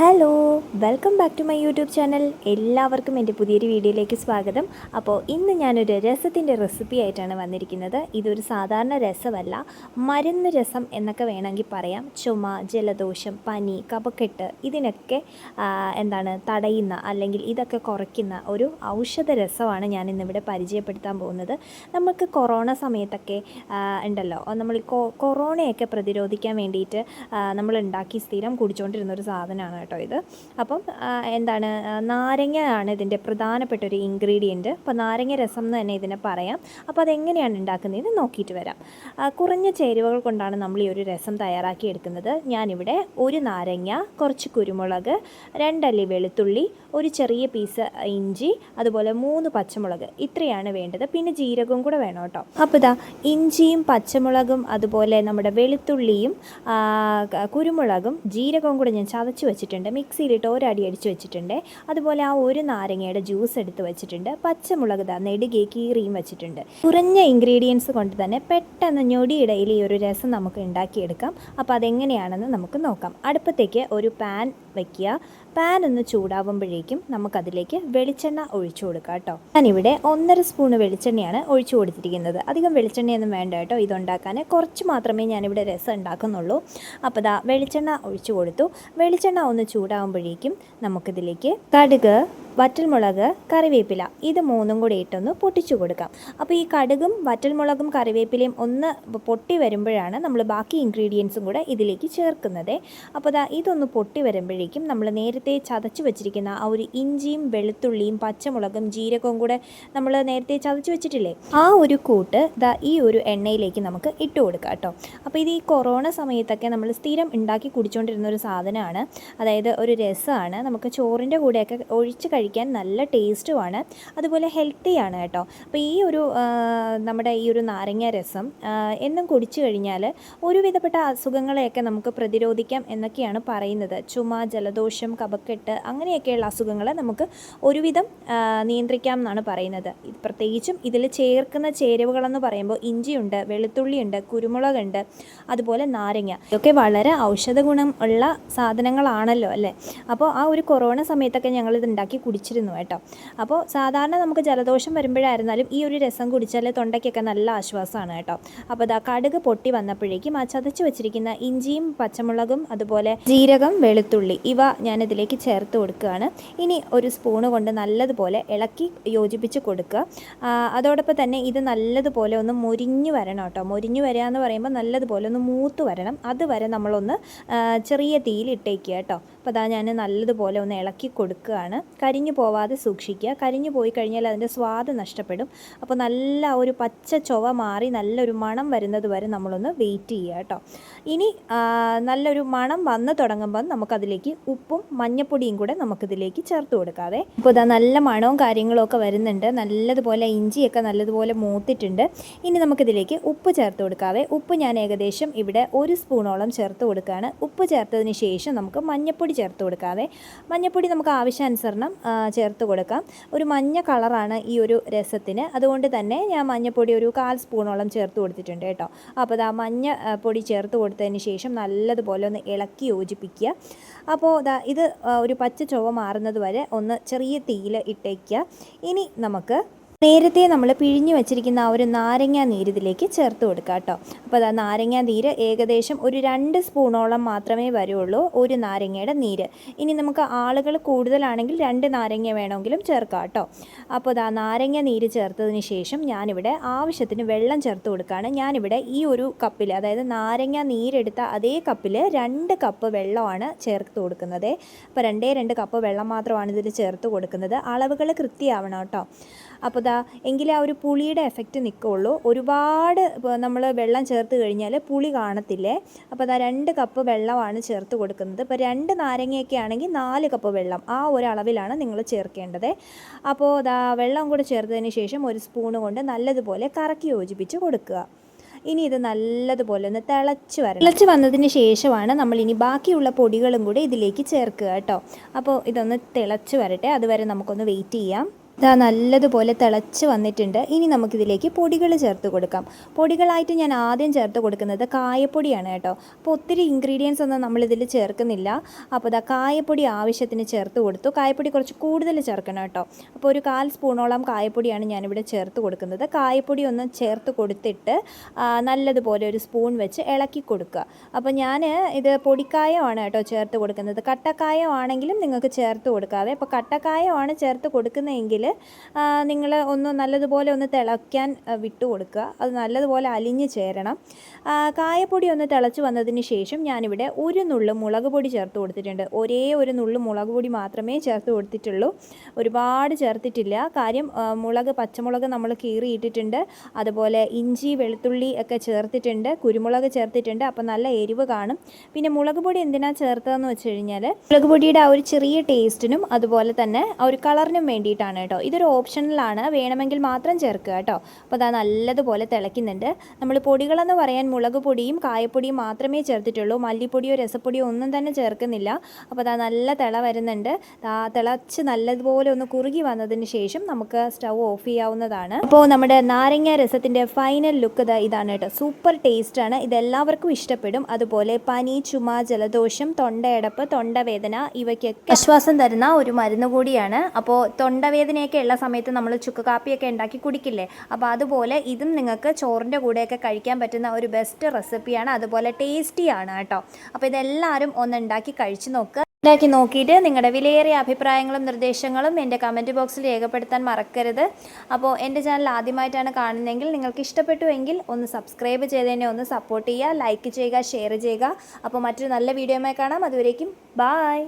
Hello welcome back to my YouTube channel എല്ലാവർക്കും എന്റെ പുതിയൊരു വീഡിയോയിലേക്ക് സ്വാഗതം. അപ്പോൾ ഇന്ന് ഞാനൊരു രസത്തിന്റെ റെസിപ്പി ആയിട്ടാണ് വന്നിരിക്കുന്നത്. ഇതൊരു സാധാരണ രസമല്ല മരുന്ന് രസം എന്നൊക്കെ വേണമെങ്കിൽ പറയാം. ചുമ ജലദോഷം പനി കപക്കെട്ട് ഇതിനൊക്കെ എന്താണ് തടയുന്ന അല്ലെങ്കിൽ ഇതൊക്കെ കുറയ്ക്കുന്ന ഒരു ഔഷധ രസമാണ് ഞാൻ ഇന്നിവിടെ പരിചയപ്പെടുത്താൻ പോകുന്നത്. നമുക്ക് കൊറോണ സമയത്തൊക്കെ ഉണ്ടല്ലോ നമ്മൾ കൊറോണയൊക്കെ പ്രതിരോധിക്കാൻ വേണ്ടിയിട്ട് നമ്മൾ ഉണ്ടാക്കി സ്ഥിരം കുടിച്ചുകൊണ്ടിരുന്ന ഒരു സാധനമാണ് കേട്ടോ ഇത്. അപ്പം എന്താണ് നാരങ്ങ നാരങ്ങയാണ് ഇതിന്റെ പ്രധാനപ്പെട്ട ഒരു ഇൻഗ്രീഡിയന്റ് അപ്പോൾ നാരങ്ങ രസം എന്ന് തന്നെ ഇതിനെ പറയാം. അപ്പോൾ അതെങ്ങനെയാണ് ഉണ്ടാക്കുന്നതെന്ന് നോക്കിയിട്ട് വരാം. കുറഞ്ഞ ചേരുവകൾ കൊണ്ടാണ് നമ്മൾ ഈ ഒരു രസം തയ്യാറാക്കി എടുക്കുന്നത്. ഞാനിവിടെ ഒരു നാരങ്ങ കുറച്ച് കുരുമുളക് രണ്ടല്ലി വെളുത്തുള്ളി ഒരു ചെറിയ പീസ് ഇഞ്ചി അതുപോലെ മൂന്ന് പച്ചമുളക്. ഇത്രയാണ് വേണ്ടത്. പിന്നെ ജീരകവും കൂടെ വേണം കേട്ടോ. അപ്പോൾ ഇതാ ഇഞ്ചിയും പച്ചമുളകും അതുപോലെ നമ്മുടെ വെളുത്തുള്ളിയും കുരുമുളകും ജീരകവും കൂടെ ഞാൻ ചതച്ച് വെച്ചിട്ടുണ്ട്. മിക്സിയിലിട്ട് ഒരടി അടിച്ച് വെച്ചിട്ടുണ്ട്. അതുപോലെ ആ ഒരു നാരങ്ങയുടെ ജ്യൂസ് എടുത്ത് വെച്ചിട്ടുണ്ട്. പച്ചമുളക് ദാ നെടുകെ കീറിയും വെച്ചിട്ടുണ്ട്. കുറഞ്ഞ ഇൻഗ്രീഡിയൻസ് കൊണ്ട് തന്നെ പെട്ടെന്ന് ഞൊടിയിടയിൽ ഈ ഒരു രസം നമുക്ക് ഉണ്ടാക്കിയെടുക്കാം. അപ്പോൾ അതെങ്ങനെയാണെന്ന് നമുക്ക് നോക്കാം. അടുപ്പത്തേക്ക് ഒരു പാൻ വയ്ക്കുക പാൻ ഒന്ന് ചൂടാവുമ്പോഴേക്കും നമുക്കതിലേക്ക് വെളിച്ചെണ്ണ ഒഴിച്ചു കൊടുക്കാം കേട്ടോ. ഞാനിവിടെ ഒന്നര സ്പൂണ് വെളിച്ചെണ്ണയാണ് ഒഴിച്ചു കൊടുത്തിരിക്കുന്നത്. അധികം വെളിച്ചെണ്ണയൊന്നും വേണ്ട കേട്ടോ ഇതുണ്ടാക്കാൻ. കുറച്ച് മാത്രമേ ഞാനിവിടെ രസം ഉണ്ടാക്കുന്നുള്ളൂ. അപ്പോൾ ദാ വെളിച്ചെണ്ണ ഒഴിച്ചു കൊടുത്തു. വെളിച്ചെണ്ണ ഒന്ന് ചൂടാവുമ്പോഴേക്കും നമുക്കിതിലേക്ക് കടുക് വറ്റൽമുളക് കറിവേപ്പില ഇത് മൂന്നും കൂടി ഇട്ടൊന്ന് പൊട്ടിച്ചു കൊടുക്കാം. അപ്പോൾ ഈ കടുകും വറ്റൽമുളകും കറിവേപ്പിലയും ഒന്ന് പൊട്ടി വരുമ്പോഴാണ് നമ്മൾ ബാക്കി ഇൻഗ്രീഡിയൻസും കൂടെ ഇതിലേക്ക് ചേർക്കുന്നത്. അപ്പോൾ ദാ ഇതൊന്ന് പൊട്ടി വരുമ്പോഴേക്കും നമ്മൾ നേരത്തെ ചതച്ച് വെച്ചിരിക്കുന്ന ആ ഒരു ഇഞ്ചിയും വെളുത്തുള്ളിയും പച്ചമുളകും ജീരകവും കൂടെ നമ്മൾ നേരത്തെ ചതച്ച് വെച്ചിട്ടില്ലേ? ആ ഒരു കൂട്ട് ദാ ഈ ഒരു എണ്ണയിലേക്ക് നമുക്ക് ഇട്ട് കൊടുക്കാം കേട്ടോ. അപ്പോൾ ഇത് ഈ കൊറോണ സമയത്തൊക്കെ നമ്മൾ സ്ഥിരം ഉണ്ടാക്കി കുടിച്ചുകൊണ്ടിരുന്ന ഒരു സാധനമാണ്. അതായത് ഒരു രസമാണ് നമുക്ക് ചോറിന്റെ കൂടെയൊക്കെ ഒഴിച്ച് കഴിക്കാൻ നല്ല ടേസ്റ്റുമാണ്. അതുപോലെ ഹെൽത്തിയാണ് കേട്ടോ. അപ്പോൾ ഈ ഒരു നമ്മുടെ ഈ ഒരു നാരങ്ങ രസം എന്നും കുടിച്ചു കഴിഞ്ഞാൽ ഒരുവിധപ്പെട്ട അസുഖങ്ങളെയൊക്കെ നമുക്ക് പ്രതിരോധിക്കാം എന്നൊക്കെയാണ് പറയുന്നത്. ചുമ ജലദോഷം കഫക്കെട്ട് അങ്ങനെയൊക്കെയുള്ള അസുഖങ്ങളെ നമുക്ക് ഒരുവിധം നിയന്ത്രിക്കാം എന്നാണ് പറയുന്നത്. പ്രത്യേകിച്ചും ഇതിൽ ചേർക്കുന്ന ചേരുവകളെന്ന് പറയുമ്പോൾ ഇഞ്ചിയുണ്ട് വെളുത്തുള്ളിയുണ്ട് കുരുമുളകുണ്ട് അതുപോലെ നാരങ്ങ. ഇതൊക്കെ വളരെ ഔഷധ ഗുണം ഉള്ള സാധനങ്ങളാണല്ലോ അല്ലേ? അപ്പോൾ ആ ഒരു കൊറോണ സമയത്തൊക്കെ ഞങ്ങളിത് ഉണ്ടാക്കി ഉണ്ടാക്കി കുടിച്ചിരുന്നു കേട്ടോ. അപ്പോൾ സാധാരണ നമുക്ക് ജലദോഷം വരുമ്പോഴായിരുന്നാലും ഈ ഒരു രസം കുടിച്ചാൽ തൊണ്ടയ്ക്കൊക്കെ നല്ല ആശ്വാസമാണ് കേട്ടോ. അപ്പോൾ ഇതാ കടുക് പൊട്ടി വന്നപ്പോഴേക്കും ആ ചതച്ച് വെച്ചിരിക്കുന്ന ഇഞ്ചിയും പച്ചമുളകും അതുപോലെ ജീരകം വെളുത്തുള്ളി ഇവ ഞാനിതിലേക്ക് ചേർത്ത് കൊടുക്കുകയാണ്. ഇനി ഒരു സ്പൂണ് കൊണ്ട് നല്ലതുപോലെ ഇളക്കി യോജിപ്പിച്ച് കൊടുക്കുക. അതോടൊപ്പം തന്നെ ഇത് നല്ലതുപോലെ ഒന്ന് മുരിഞ്ഞു വരണം കേട്ടോ. മുരിഞ്ഞു വരിക എന്ന് പറയുമ്പോൾ നല്ലതുപോലെ ഒന്ന് മൂത്ത് വരണം. അതുവരെ നമ്മളൊന്ന് ചെറിയ തീയിൽ ഇട്ടേക്കുക കേട്ടോ. അപ്പോൾ അതാ ഞാൻ നല്ലതുപോലെ ഒന്ന് ഇളക്കി കൊടുക്കുകയാണ്. കരിഞ്ഞു പോവാതെ സൂക്ഷിക്കുക. കരിഞ്ഞു പോയി കഴിഞ്ഞാൽ അതിന്റെ സ്വാദ് നഷ്ടപ്പെടും. അപ്പോൾ നല്ല ഒരു പച്ച ചൊവ മാറി നല്ലൊരു മണം വരുന്നത് വരെ നമ്മളൊന്ന് വെയിറ്റ് ചെയ്യുക കേട്ടോ. ഇനി നല്ലൊരു മണം വന്ന് തുടങ്ങുമ്പോൾ നമുക്കതിലേക്ക് ഉപ്പും മഞ്ഞപ്പൊടിയും കൂടെ നമുക്കിതിലേക്ക് ചേർത്ത് കൊടുക്കാതെ അപ്പോൾ ഇതാ നല്ല മണവും കാര്യങ്ങളൊക്കെ വരുന്നുണ്ട്. നല്ലതുപോലെ ഇഞ്ചിയൊക്കെ നല്ലതുപോലെ മൂത്തിട്ടുണ്ട്. ഇനി നമുക്കിതിലേക്ക് ഉപ്പ് ചേർത്ത് കൊടുക്കാതെ ഉപ്പ് ഞാൻ ഏകദേശം ഇവിടെ ഒരു സ്പൂണോളം ചേർത്ത് കൊടുക്കുകയാണ്. ഉപ്പ് ചേർത്തതിന് ശേഷം നമുക്ക് മഞ്ഞപ്പൊടി ചേർത്ത് കൊടുക്കാതെ മഞ്ഞപ്പൊടി നമുക്ക് ആവശ്യാനുസരണം ചേർത്ത് കൊടുക്കാം. ഒരു മഞ്ഞ കളറാണ് ഈ ഒരു രസത്തിന്. അതുകൊണ്ട് തന്നെ ഞാൻ മഞ്ഞപ്പൊടി ഒരു കാൽ സ്പൂണോളം ചേർത്ത് കൊടുത്തിട്ടുണ്ട് കേട്ടോ. അപ്പോൾ ആ മഞ്ഞ പൊടി ചേർത്ത് കൊടുത്തതിന് ശേഷം നല്ലതുപോലെ ഒന്ന് ഇളക്കി യോജിപ്പിക്കുക. അപ്പോൾ ഇത് ഒരു പച്ച ചുവ മാറുന്നത് വരെ ഒന്ന് ചെറിയ തീയിൽ ഇട്ടേക്കുക. ഇനി നമുക്ക് നേരത്തെ നമ്മൾ പിഴിഞ്ഞു വെച്ചിരിക്കുന്ന ആ ഒരു നാരങ്ങ നീര് ഇതിലേക്ക് ചേർത്ത് കൊടുക്കുക കേട്ടോ. അപ്പോൾ അതാ നാരങ്ങ നീര് ഏകദേശം ഒരു രണ്ട് സ്പൂണോളം മാത്രമേ വരുള്ളൂ ഒരു നാരങ്ങയുടെ നീര്. ഇനി നമുക്ക് ആളുകൾ കൂടുതലാണെങ്കിൽ രണ്ട് നാരങ്ങ വേണമെങ്കിലും ചേർക്കാം കേട്ടോ. അപ്പോൾ അതാ നാരങ്ങ നീര് ചേർത്തതിന് ശേഷം ഞാനിവിടെ ആവശ്യത്തിന് വെള്ളം ചേർത്ത് കൊടുക്കുകയാണ്. ഞാനിവിടെ ഈ ഒരു കപ്പിൽ അതായത് നാരങ്ങ നീരെടുത്ത അതേ കപ്പിൽ രണ്ട് കപ്പ് വെള്ളമാണ് ചേർത്ത് കൊടുക്കുന്നത്. അപ്പോൾ രണ്ടേ രണ്ട് കപ്പ് വെള്ളം മാത്രമാണ് ഇതിൽ ചേർത്ത് കൊടുക്കുന്നത്. അളവുകൾ കൃത്യമാവണം കേട്ടോ. അപ്പോൾ ദാ എങ്കിലേ ആ ഒരു പുളിയുടെ എഫക്റ്റ് നിൽക്കുള്ളൂ ഒരുപാട് നമ്മൾ വെള്ളം ചേർത്ത് കഴിഞ്ഞാൽ പുളി കാണത്തില്ലേ? അപ്പോൾ അതാ രണ്ട് കപ്പ് വെള്ളമാണ് ചേർത്ത് കൊടുക്കുന്നത്. ഇപ്പോൾ രണ്ട് നാരങ്ങയൊക്കെ ആണെങ്കിൽ നാല് കപ്പ് വെള്ളം ആ ഒരു അളവിലാണ് നിങ്ങൾ ചേർക്കേണ്ടത്. അപ്പോൾ അതാ വെള്ളം കൂടെ ചേർത്തതിന് ശേഷം ഒരു സ്പൂണ് കൊണ്ട് നല്ലതുപോലെ കറക്കി യോജിപ്പിച്ച് കൊടുക്കുക. ഇനി ഇത് നല്ലതുപോലെ ഒന്ന് തിളച്ച് വരണം. തിളച്ച് വന്നതിന് ശേഷമാണ് നമ്മൾ ഇനി ബാക്കിയുള്ള പൊടികളും കൂടി ഇതിലേക്ക് ചേർക്കുക കേട്ടോ. അപ്പോൾ ഇതൊന്ന് തിളച്ച് വരട്ടെ. അതുവരെ നമുക്കൊന്ന് വെയിറ്റ് ചെയ്യാം. ഇതാ നല്ലതുപോലെ തിളച്ച് വന്നിട്ടുണ്ട്. ഇനി നമുക്കിതിലേക്ക് പൊടികൾ ചേർത്ത് കൊടുക്കാം. പൊടികളായിട്ട് ഞാൻ ആദ്യം ചേർത്ത് കൊടുക്കുന്നത് കായപ്പൊടിയാണ് കേട്ടോ. അപ്പോൾ ഒത്തിരി ഇൻഗ്രീഡിയൻസ് ഒന്നും നമ്മളിതിൽ ചേർക്കുന്നില്ല. അപ്പോൾ ഇതാ കായപ്പൊടി ആവശ്യത്തിന് ചേർത്ത് കൊടുത്തു. കായപ്പൊടി കുറച്ച് കൂടുതൽ ചേർക്കണം കേട്ടോ. അപ്പോൾ ഒരു കാൽ സ്പൂണോളം കായപ്പൊടിയാണ് ഞാനിവിടെ ചേർത്ത് കൊടുക്കുന്നത്. കായപ്പൊടി ഒന്ന് ചേർത്ത് കൊടുത്തിട്ട് നല്ലതുപോലെ ഒരു സ്പൂൺ വെച്ച് ഇളക്കി കൊടുക്കുക. അപ്പോൾ ഞാൻ ഇത് പൊടിക്കായമാണ് കേട്ടോ ചേർത്ത് കൊടുക്കുന്നത്. കട്ടക്കായം ആണെങ്കിലും നിങ്ങൾക്ക് ചേർത്ത് കൊടുക്കാവേ. അപ്പോൾ കട്ടക്കായമാണ് ചേർത്ത് കൊടുക്കുന്നതെങ്കിൽ നിങ്ങൾ ഒന്ന് നല്ലതുപോലെ ഒന്ന് തിളയ്ക്കാൻ വിട്ടു കൊടുക്കുക അത് നല്ലതുപോലെ അലിഞ്ഞ് ചേരണം. കായപ്പൊടി ഒന്ന് തിളച്ച് വന്നതിന് ശേഷം ഞാനിവിടെ ഒരു നുള്ളു മുളക് പൊടി ചേർത്ത് കൊടുത്തിട്ടുണ്ട്. ഒരേ ഒരു നുള്ളു മുളക് പൊടി മാത്രമേ ചേർത്ത് കൊടുത്തിട്ടുള്ളൂ. ഒരുപാട് ചേർത്തിട്ടില്ല. കാര്യം മുളക് പച്ചമുളക് നമ്മൾ കീറിയിട്ടിട്ടുണ്ട്. അതുപോലെ ഇഞ്ചി വെളുത്തുള്ളി ഒക്കെ ചേർത്തിട്ടുണ്ട്. കുരുമുളക് ചേർത്തിട്ടുണ്ട്. അപ്പോൾ നല്ല എരിവ് കാണും. പിന്നെ മുളക് പൊടി എന്തിനാ ചേർത്തതെന്ന് വെച്ച് കഴിഞ്ഞാൽ മുളക് പൊടിയുടെ ആ ഒരു ചെറിയ ടേസ്റ്റിനും അതുപോലെ തന്നെ ആ ഒരു കളറിനും വേണ്ടിയിട്ടാണ് കേട്ടോ. ഇതൊരു ഓപ്ഷണലാണ് വേണമെങ്കിൽ മാത്രം ചേർക്കുക കേട്ടോ. അപ്പോൾ അതാ നല്ലതുപോലെ തിളയ്ക്കുന്നുണ്ട്. നമ്മൾ പൊടികളെന്ന് പറയാൻ മുളക് പൊടിയും കായപ്പൊടിയും മാത്രമേ ചേർത്തിട്ടുള്ളൂ. മല്ലിപ്പൊടിയോ രസപ്പൊടിയോ ഒന്നും തന്നെ ചേർക്കുന്നില്ല. അപ്പോൾ അതാ നല്ല തിള വരുന്നുണ്ട്. ആ തിളച്ച് നല്ലതുപോലെ ഒന്ന് കുറുകി വന്നതിന് ശേഷം നമുക്ക് സ്റ്റൗ ഓഫ് ചെയ്യാവുന്നതാണ്. അപ്പോൾ നമ്മുടെ നാരങ്ങ രസത്തിന്റെ ഫൈനൽ ലുക്ക് ഇതാ ഇതാണ് കേട്ടോ. സൂപ്പർ ടേസ്റ്റാണ് ഇതെല്ലാവർക്കും ഇഷ്ടപ്പെടും. അതുപോലെ പനി ചുമ ജലദോഷം തൊണ്ടയടപ്പ് തൊണ്ടവേദന ഇവയ്ക്കൊക്കെ ആശ്വാസം തരുന്ന ഒരു മരുന്ന് കൂടിയാണ്. അപ്പോൾ തൊണ്ടവേദനയൊക്കെ ഉള്ള സമയത്ത് നമ്മൾ ചുക്ക് കാപ്പിയൊക്കെ ഉണ്ടാക്കി കുടിക്കില്ലേ? അപ്പോൾ അതുപോലെ ഇതും നിങ്ങൾക്ക് ചോറിന്റെ കൂടെയൊക്കെ കഴിക്കാൻ പറ്റുന്ന ഒരു ബെസ്റ്റ് റെസിപ്പിയാണ് അതുപോലെ ടേസ്റ്റിയാണ് കേട്ടോ. അപ്പോൾ ഇതെല്ലാവരും ഒന്ന് ഉണ്ടാക്കി കഴിച്ചു നോക്കുക ഉണ്ടാക്കി നോക്കിയിട്ട് നിങ്ങളുടെ വിലയേറിയ അഭിപ്രായങ്ങളും നിർദ്ദേശങ്ങളും എന്റെ കമന്റ് ബോക്സിൽ രേഖപ്പെടുത്താൻ മറക്കരുത്. അപ്പോൾ എന്റെ ചാനൽ ആദ്യമായിട്ടാണ് കാണുന്നതെങ്കിൽ നിങ്ങൾക്ക് ഇഷ്ടപ്പെട്ടുവെങ്കിൽ ഒന്ന് സബ്സ്ക്രൈബ് ചെയ്തതിനെ ഒന്ന് സപ്പോർട്ട് ചെയ്യുക ലൈക്ക് ചെയ്യുക ഷെയർ ചെയ്യുക. അപ്പോൾ മറ്റൊരു നല്ല വീഡിയോയുമായി കാണാം. അതുവരേക്കും ബായ്